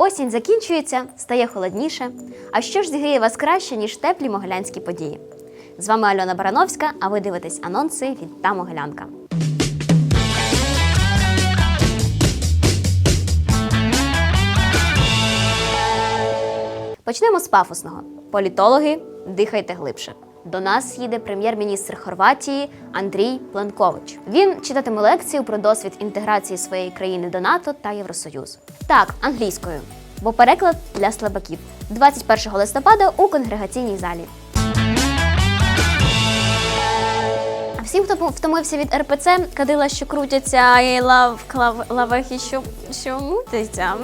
Осінь закінчується, стає холодніше. А що ж зігріє вас краще, ніж теплі могилянські події? З вами Альона Барановська, а ви дивитесь анонси від та Могилянка. Почнемо з пафосного. Політологи, дихайте глибше. До нас їде прем'єр-міністр Хорватії Андрій Пленкович. Він читатиме лекцію про досвід інтеграції своєї країни до НАТО та Євросоюзу. Так, англійською, бо переклад для слабаків 21 листопада у конгрегаційній залі. Всім, хто втомився від РПЦ, кадила, що крутяться, і лав, клав, лавехи, що, що мутиться.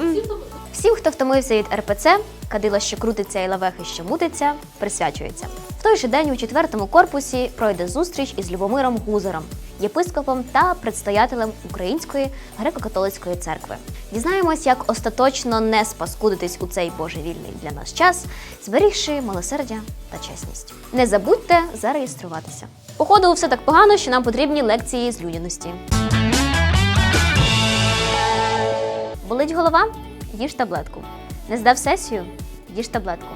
Всім, хто втомився від РПЦ, кадила, що крутиться і лавехи, що мутиться, присвячується. В той же день у четвертому корпусі пройде зустріч із Любомиром Гузером, єпископом та предстоятелем Української греко-католицької церкви. Дізнаємось, як остаточно не спаскудитись у цей божевільний для нас час, зберігши милосердя та чесність. Не забудьте зареєструватися. Походу, все так погано, що нам потрібні лекції з людяності. Болить голова? Їж таблетку. Не здав сесію? Їж таблетку.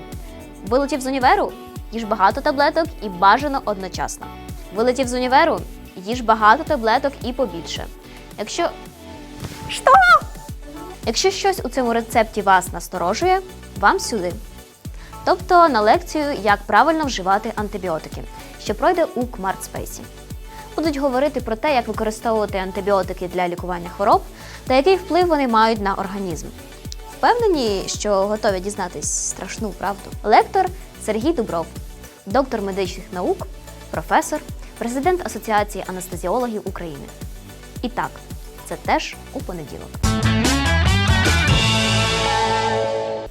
Вилетів з універу? Їж багато таблеток і бажано одночасно. Вилетів з універу? Їж багато таблеток і побільше. Якщо. Що? Якщо щось у цьому рецепті вас насторожує, вам сюди. Тобто на лекцію, як правильно вживати антибіотики, що пройде у Кмартспейсі. Будуть говорити про те, як використовувати антибіотики для лікування хвороб та який вплив вони мають на організм. Впевнені, що готові дізнатись страшну правду. Лектор Сергій Дубров, доктор медичних наук, професор, президент Асоціації анестезіологів України. І так, це теж у понеділок.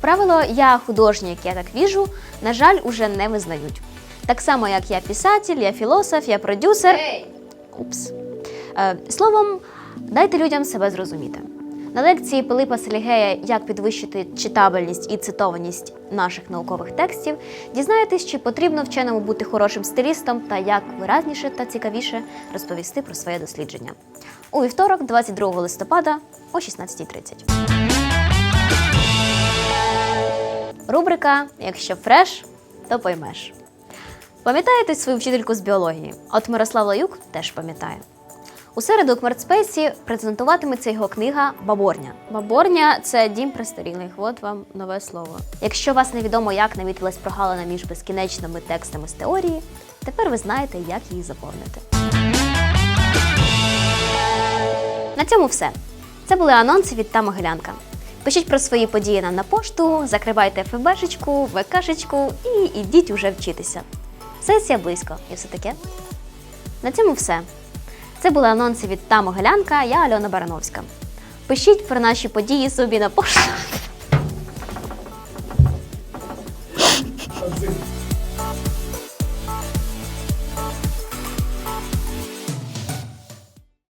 Правило я художник, я так віжу, на жаль, уже не визнають. Так само, як я писатель, я філософ, я продюсер. Упс. Е, словом, дайте людям себе зрозуміти. На лекції Пилипа Селігея Як підвищити читабельність і цитованість наших наукових текстів, дізнаєтесь, чи потрібно вченому бути хорошим стилістом та як виразніше та цікавіше розповісти про своє дослідження. У вівторок, 22 листопада о 16.30. Рубрика Якщо фреш, то поймеш. Пам'ятаєте свою вчительку з біології? От Мирослав Лаюк теж пам'ятає. У середу у Кмартспейсі презентуватиметься його книга Баборня. Баборня це дім престарілих. От вам нове слово. Якщо вас невідомо, як намітилась прогалина між безкінечними текстами з теорії, тепер ви знаєте, як її заповнити. На цьому все. Це були анонси від та Могилянка. Пишіть про свої події нам на пошту, закривайте ФБшечку, ВКшечку і ідіть уже вчитися. Сесія близько і все таке. На цьому все. Це були анонси від та Могилянка, я Альона Барановська. Пишіть про наші події собі на пошту.